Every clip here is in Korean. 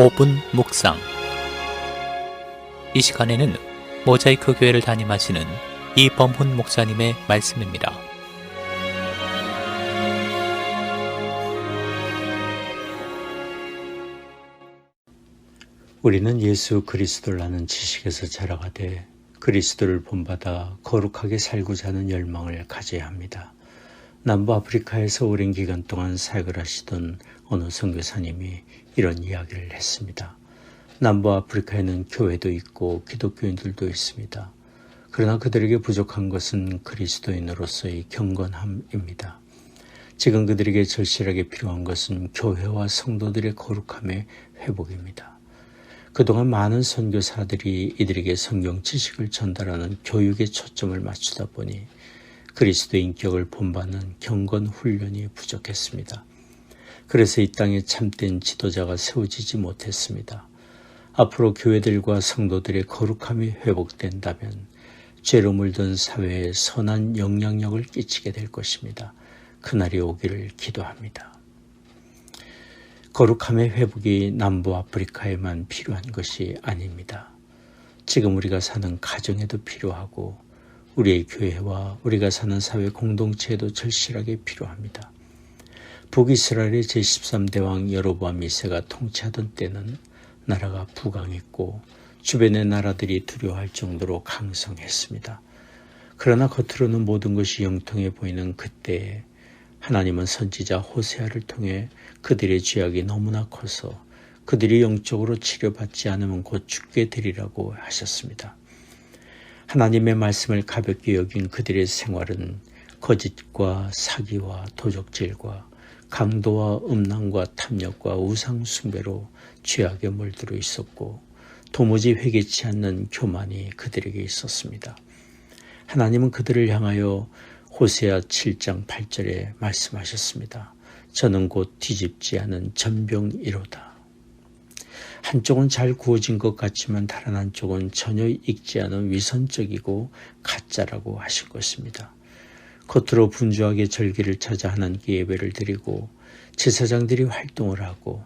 5분 묵상 이 시간에는 모자이크 교회를 담임하시는 이범훈 목사님의 말씀입니다. 우리는 예수 그리스도를 아는 지식에서 자라가되 그리스도를 본받아 거룩하게 살고자 하는 열망을 가져야 합니다. 남부 아프리카에서 오랜 기간 동안 사역을 하시던 어느 선교사님이 이런 이야기를 했습니다. 남부 아프리카에는 교회도 있고 기독교인들도 있습니다. 그러나 그들에게 부족한 것은 그리스도인으로서의 경건함입니다. 지금 그들에게 절실하게 필요한 것은 교회와 성도들의 거룩함의 회복입니다. 그동안 많은 선교사들이 이들에게 성경 지식을 전달하는 교육에 초점을 맞추다 보니 그리스도 인격을 본받는 경건 훈련이 부족했습니다. 그래서 이 땅에 참된 지도자가 세워지지 못했습니다. 앞으로 교회들과 성도들의 거룩함이 회복된다면 죄로 물든 사회에 선한 영향력을 끼치게 될 것입니다. 그날이 오기를 기도합니다. 거룩함의 회복이 남부 아프리카에만 필요한 것이 아닙니다. 지금 우리가 사는 가정에도 필요하고 우리의 교회와 우리가 사는 사회 공동체에도 절실하게 필요합니다. 북이스라엘의 제13대 왕 여로보암 2세가 통치하던 때는 나라가 부강했고 주변의 나라들이 두려워할 정도로 강성했습니다. 그러나 겉으로는 모든 것이 영통해 보이는 그때에 하나님은 선지자 호세아를 통해 그들의 죄악이 너무나 커서 그들이 영적으로 치료받지 않으면 곧 죽게 되리라고 하셨습니다. 하나님의 말씀을 가볍게 여긴 그들의 생활은 거짓과 사기와 도적질과 강도와 음란과 탐욕과 우상 숭배로 죄악에 물들어 있었고 도무지 회개치 않는 교만이 그들에게 있었습니다. 하나님은 그들을 향하여 호세아 7장 8절에 말씀하셨습니다. 저는 곧 뒤집지 않은 전병이로다. 한쪽은 잘 구워진 것 같지만 다른 한쪽은 전혀 익지 않은 위선적이고 가짜라고 하실 것입니다. 겉으로 분주하게 절기를 찾아 하나님께 예배를 드리고 제사장들이 활동을 하고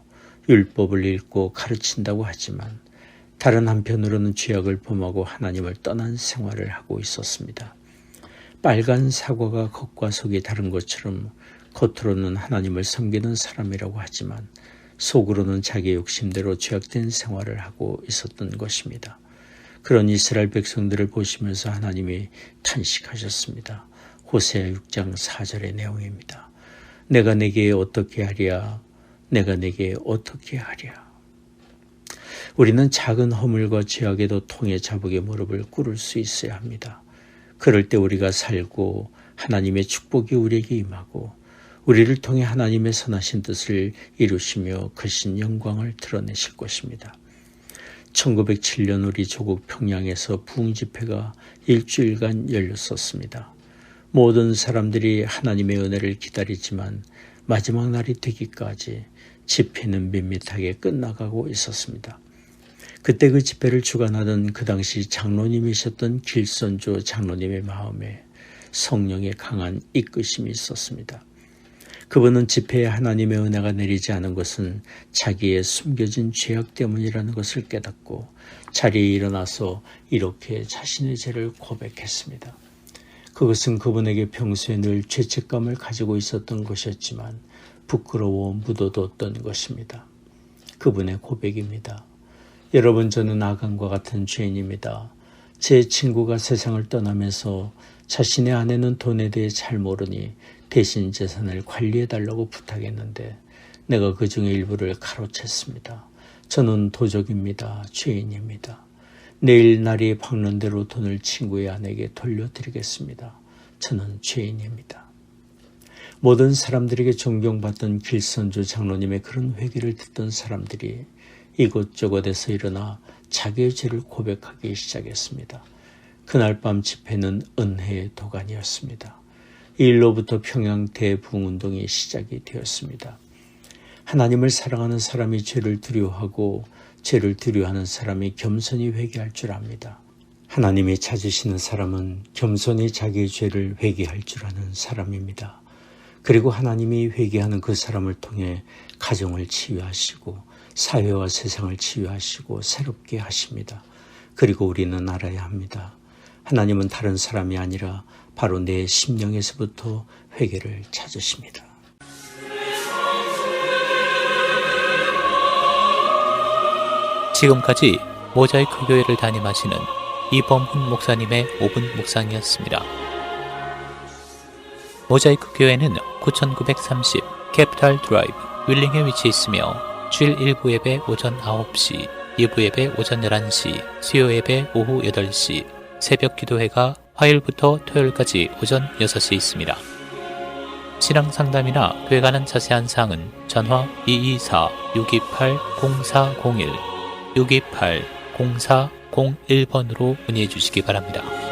율법을 읽고 가르친다고 하지만 다른 한편으로는 죄악을 범하고 하나님을 떠난 생활을 하고 있었습니다. 빨간 사과가 겉과 속이 다른 것처럼 겉으로는 하나님을 섬기는 사람이라고 하지만 속으로는 자기 욕심대로 죄악된 생활을 하고 있었던 것입니다. 그런 이스라엘 백성들을 보시면서 하나님이 탄식하셨습니다. 호세아 6장 4절의 내용입니다. 내가 내게 어떻게 하랴? 내가 내게 어떻게 하랴? 우리는 작은 허물과 죄악에도 통해 자복의 무릎을 꿇을 수 있어야 합니다. 그럴 때 우리가 살고 하나님의 축복이 우리에게 임하고 우리를 통해 하나님의 선하신 뜻을 이루시며 크신 영광을 드러내실 것입니다. 1907년 우리 조국 평양에서 부흥 집회가 일주일간 열렸었습니다. 모든 사람들이 하나님의 은혜를 기다리지만 마지막 날이 되기까지 집회는 밋밋하게 끝나가고 있었습니다. 그때 그 집회를 주관하던 그 당시 장로님이셨던 길선조 장로님의 마음에 성령의 강한 이끄심이 있었습니다. 그분은 집회에 하나님의 은혜가 내리지 않은 것은 자기의 숨겨진 죄악 때문이라는 것을 깨닫고 자리에 일어나서 이렇게 자신의 죄를 고백했습니다. 그것은 그분에게 평소에 늘 죄책감을 가지고 있었던 것이었지만 부끄러워 묻어뒀던 것입니다. 그분의 고백입니다. 여러분 저는 아간과 같은 죄인입니다. 제 친구가 세상을 떠나면서 자신의 아내는 돈에 대해 잘 모르니 대신 재산을 관리해 달라고 부탁했는데 내가 그 중에 일부를 가로챘습니다. 저는 도적입니다. 죄인입니다. 내일 날이 박는 대로 돈을 친구의 아내에게 돌려드리겠습니다. 저는 죄인입니다. 모든 사람들에게 존경받던 길선주 장로님의 그런 회개를 듣던 사람들이 이곳저곳에서 일어나 자기의 죄를 고백하기 시작했습니다. 그날 밤 집회는 은혜의 도가니였습니다. 이 일로부터 평양 대붕운동이 시작이 되었습니다. 하나님을 사랑하는 사람이 죄를 두려워하고 죄를 두려워하는 사람이 겸손히 회개할 줄 압니다. 하나님이 찾으시는 사람은 겸손히 자기의 죄를 회개할 줄 아는 사람입니다. 그리고 하나님이 회개하는 그 사람을 통해 가정을 치유하시고 사회와 세상을 치유하시고 새롭게 하십니다. 그리고 우리는 알아야 합니다. 하나님은 다른 사람이 아니라 바로 내 심령에서부터 회개를 찾으십니다. 지금까지 모자이크 교회를 담임하시는 이범훈 목사님의 5분 묵상이었습니다. 모자이크 교회는 9930 캐피탈 드라이브 윌링에 위치해 있으며 주일 1부 예배 오전 9시, 2부 예배 오전 11시, 수요 예배 오후 8시, 새벽 기도회가 화요일부터 토요일까지 오전 6시에 있습니다. 신앙 상담이나 교회 가는 자세한 사항은 전화 224-628-0401 628-0401번으로 문의해 주시기 바랍니다.